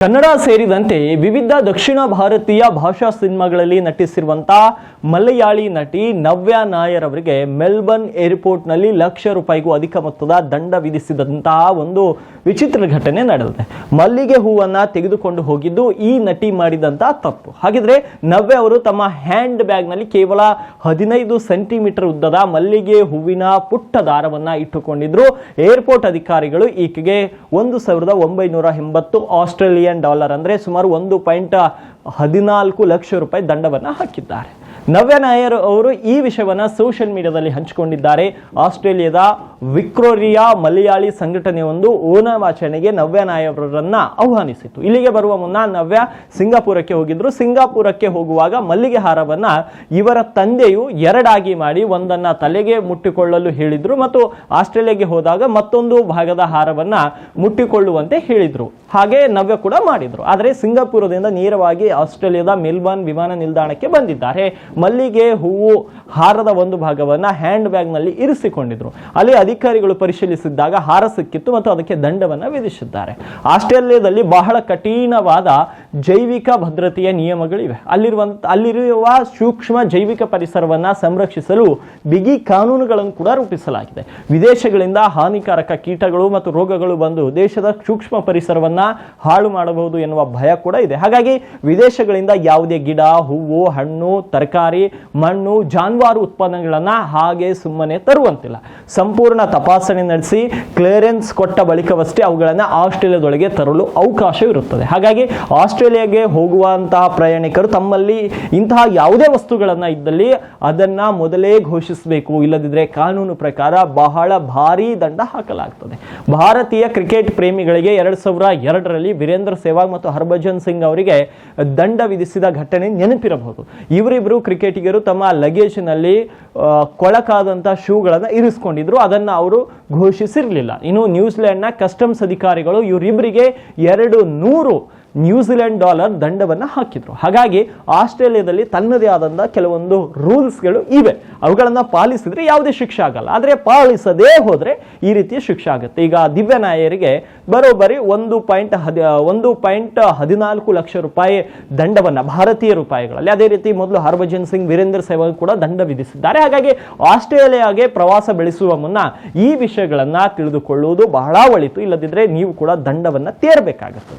ಕನ್ನಡ ಸೇರಿದಂತೆ ವಿವಿಧ ದಕ್ಷಿಣ ಭಾರತೀಯ ಭಾಷಾ ಸಿನಿಮಾಗಳಲ್ಲಿ ನಟಿಸಿರುವಂತಹ ಮಲಯಾಳಿ ನಟಿ ನವ್ಯ ನಾಯರ್ ಅವರಿಗೆ ಮೆಲ್ಬರ್ನ್ ಏರ್ಪೋರ್ಟ್ನಲ್ಲಿ ಲಕ್ಷ ರೂಪಾಯಿಗೂ ಅಧಿಕ ಮೊತ್ತದ ದಂಡ ವಿಧಿಸಿದಂತಹ ಒಂದು ವಿಚಿತ್ರ ಘಟನೆ ನಡೆದಿದೆ. ಮಲ್ಲಿಗೆ ಹೂವನ್ನ ತೆಗೆದುಕೊಂಡು ಹೋಗಿದ್ದು ಈ ನಟಿ ಮಾಡಿದಂತಹ ತಪ್ಪು. ಹಾಗಿದ್ರೆ ನವ್ಯ ಅವರು ತಮ್ಮ ಹ್ಯಾಂಡ್ ಬ್ಯಾಗ್ನಲ್ಲಿ ಕೇವಲ ಹದಿನೈದು ಸೆಂಟಿಮೀಟರ್ ಉದ್ದದ ಮಲ್ಲಿಗೆ ಹೂವಿನ ಪುಟ್ಟ ದಾರವನ್ನು ಇಟ್ಟುಕೊಂಡಿದ್ರು. ಏರ್ಪೋರ್ಟ್ ಅಧಿಕಾರಿಗಳು ಈಕೆಗೆ ಒಂದು ಸಾವಿರದ ಒಂಬೈನೂರ ಎಂಬತ್ತು ಆಸ್ಟ್ರೇಲಿಯನ್ ಡಾಲರ್ ಅಂದ್ರೆ ಸುಮಾರು ಒಂದು ಪಾಯಿಂಟ್ ಹದಿನಾಲ್ಕು ಲಕ್ಷ ರೂಪಾಯಿ ದಂಡವನ್ನ ಹಾಕಿದ್ದಾರೆ. ನವ್ಯ ನಾಯರ್ ಅವರು ಈ ವಿಷಯವನ್ನು ಸೋಷಿಯಲ್ ಮೀಡಿಯಾದಲ್ಲಿ ಹಂಚಿಕೊಂಡಿದ್ದಾರೆ. ಆಸ್ಟ್ರೇಲಿಯಾದ ವಿಕ್ರೋರಿಯಾ ಮಲಯಾಳಿ ಸಂಘಟನೆಯೊಂದು ಓಣಂ ಆಚರಣೆಗೆ ನವ್ಯ ನಾಯರನ್ನ ಆಹ್ವಾನಿಸಿತು ಇಲ್ಲಿಗೆ ಬರುವ ಮುನ್ನ ನವ್ಯ ಸಿಂಗಾಪುರಕ್ಕೆ ಹೋಗಿದ್ರು. ಸಿಂಗಾಪುರಕ್ಕೆ ಹೋಗುವಾಗ ಮಲ್ಲಿಗೆ ಹಾರವನ್ನ ಇವರ ತಂದೆಯು ಎರಡಾಗಿ ಮಾಡಿ ಒಂದನ್ನ ತಲೆಗೆ ಮುಟ್ಟಿಕೊಳ್ಳಲು ಹೇಳಿದ್ರು ಮತ್ತು ಆಸ್ಟ್ರೇಲಿಯಾಗೆ ಹೋದಾಗ ಮತ್ತೊಂದು ಭಾಗದ ಹಾರವನ್ನ ಮುಟ್ಟಿಕೊಳ್ಳುವಂತೆ ಹೇಳಿದ್ರು. ಹಾಗೆ ನವ್ಯ ಕೂಡ ಮಾಡಿದ್ರು. ಆದರೆ ಸಿಂಗಾಪುರದಿಂದ ನೇರವಾಗಿ ಆಸ್ಟ್ರೇಲಿಯಾದ ಮೆಲ್ಬರ್ನ್ ವಿಮಾನ ನಿಲ್ದಾಣಕ್ಕೆ ಬಂದಿದ್ದಾರೆ. ಮಲ್ಲಿಗೆ ಹೂವು ಹಾರದ ಒಂದು ಭಾಗವನ್ನ ಹ್ಯಾಂಡ್ ಬ್ಯಾಗ್ನಲ್ಲಿ ಇರಿಸಿಕೊಂಡಿದ್ರು. ಅಲ್ಲಿ ಅಧಿಕಾರಿಗಳು ಪರಿಶೀಲಿಸಿದ್ದಾಗ ಹಾರ ಸಿಕ್ಕಿತ್ತು ಮತ್ತು ಅದಕ್ಕೆ ದಂಡವನ್ನು ವಿಧಿಸಿದ್ದಾರೆ. ಆಸ್ಟ್ರೇಲಿಯಾದಲ್ಲಿ ಬಹಳ ಕಠಿಣವಾದ ಜೈವಿಕ ಭದ್ರತೆಯ ನಿಯಮಗಳಿವೆ. ಅಲ್ಲಿರುವಂತ, ಅಲ್ಲಿರುವ ಸೂಕ್ಷ್ಮ ಜೈವಿಕ ಪರಿಸರವನ್ನ ಸಂರಕ್ಷಿಸಲು ಬಿಗಿ ಕಾನೂನುಗಳನ್ನು ಕೂಡ ರೂಪಿಸಲಾಗಿದೆ. ವಿದೇಶಗಳಿಂದ ಹಾನಿಕಾರಕ ಕೀಟಗಳು ಮತ್ತು ರೋಗಗಳು ಬಂದು ದೇಶದ ಸೂಕ್ಷ್ಮ ಪರಿಸರವನ್ನ ಹಾಳು ಮಾಡಬಹುದು ಎನ್ನುವ ಭಯ ಕೂಡ ಇದೆ. ಹಾಗಾಗಿ ವಿದೇಶಗಳಿಂದ ಯಾವುದೇ ಗಿಡ, ಹೂವು, ಹಣ್ಣು, ತರಕಾರಿ ಮಣ್ಣು, ಜಾನುವಾರು ಉತ್ಪನ್ನಗಳನ್ನು ಹಾಗೆ ಸುಮ್ಮನೆ ತರುವಂತಿಲ್ಲ. ಸಂಪೂರ್ಣ ತಪಾಸಣೆ ನಡೆಸಿ, ಕ್ಲಿಯರೆನ್ಸ್ ಕೊಟ್ಟ ಬಳಿಕವಷ್ಟೇ ಅವುಗಳನ್ನು ಆಸ್ಟ್ರೇಲಿಯಾದೊಳಗೆ ತರಲು ಅವಕಾಶವಿರುತ್ತದೆ. ಹಾಗಾಗಿ ಆಸ್ಟ್ರೇಲಿಯಾಗೆ ಹೋಗುವಂತಹ ಪ್ರಯಾಣಿಕರು ತಮ್ಮಲ್ಲಿ ಇಂತಹ ಯಾವುದೇ ವಸ್ತುಗಳನ್ನು ಇದ್ದಲ್ಲಿ ಅದನ್ನ ಮೊದಲೇ ಘೋಷಿಸಬೇಕು. ಇಲ್ಲದಿದ್ದರೆ ಕಾನೂನು ಪ್ರಕಾರ ಬಹಳ ಭಾರಿ ದಂಡ ಹಾಕಲಾಗ್ತದೆ. ಭಾರತೀಯ ಕ್ರಿಕೆಟ್ ಪ್ರೇಮಿಗಳಿಗೆ ಎರಡು ಸಾವಿರ ಎರಡರಲ್ಲಿ ವೀರೇಂದ್ರ ಸೆಹ್ವಾಗ್ ಮತ್ತು ಹರ್ಭಜನ್ ಸಿಂಗ್ ಅವರಿಗೆ ದಂಡ ವಿಧಿಸಿದ ಘಟನೆ ನೆನಪಿರಬಹುದು. ಇವರಿಬ್ಬರು ಕ್ರಿಕೆಟಿಗರು ತಮ್ಮ ಲಗೇಜ್ನಲ್ಲಿ ಕೊಳಕಾದಂಥ ಶೂಗಳನ್ನು ಇರಿಸ್ಕೊಂಡಿದ್ರು. ಅದನ್ನು ಅವರು ಘೋಷಿಸಿರಲಿಲ್ಲ. ಇನ್ನು ನ್ಯೂಜಿಲೆಂಡ್ನ ಕಸ್ಟಮ್ಸ್ ಅಧಿಕಾರಿಗಳು ಇವರಿಬ್ಬರಿಗೆ ಎರಡು ನೂರು ನ್ಯೂಜಿಲೆಂಡ್ ಡಾಲರ್ ದಂಡವನ್ನು ಹಾಕಿದ್ರು. ಹಾಗಾಗಿ ಆಸ್ಟ್ರೇಲಿಯಾದಲ್ಲಿ ತನ್ನದೇ ಆದಂಥ ಕೆಲವೊಂದು ರೂಲ್ಸ್ಗಳು ಇವೆ. ಅವುಗಳನ್ನು ಪಾಲಿಸಿದರೆ ಯಾವುದೇ ಶಿಕ್ಷೆ ಆಗಲ್ಲ. ಆದರೆ ಪಾಲಿಸದೇ ಹೋದರೆ ಈ ರೀತಿಯ ಶಿಕ್ಷೆ ಆಗುತ್ತೆ. ಈಗ ದಿವ್ಯನಾಯರಿಗೆ ಬರೋಬ್ಬರಿ ಒಂದು ಪಾಯಿಂಟ್ ಹದಿ, ಒಂದು ಪಾಯಿಂಟ್ ಹದಿನಾಲ್ಕು ಲಕ್ಷ ರೂಪಾಯಿ ದಂಡವನ್ನು ಭಾರತೀಯ ರೂಪಾಯಿಗಳಲ್ಲಿ. ಅದೇ ರೀತಿ ಮೊದಲು ಹರ್ಭಜನ್ ಸಿಂಗ್, ವೀರೇಂದ್ರ ಸೆಹ್ವಾಗ್ ಕೂಡ ದಂಡ ವಿಧಿಸಿದ್ದಾರೆ. ಹಾಗಾಗಿ ಆಸ್ಟ್ರೇಲಿಯಾಗೆ ಪ್ರವಾಸ ಬೆಳೆಸುವ ಮುನ್ನ ಈ ವಿಷಯಗಳನ್ನು ತಿಳಿದುಕೊಳ್ಳುವುದು ಬಹಳ ಒಳಿತು. ಇಲ್ಲದಿದ್ದರೆ ನೀವು ಕೂಡ ದಂಡವನ್ನು ತೀರಬೇಕಾಗುತ್ತದೆ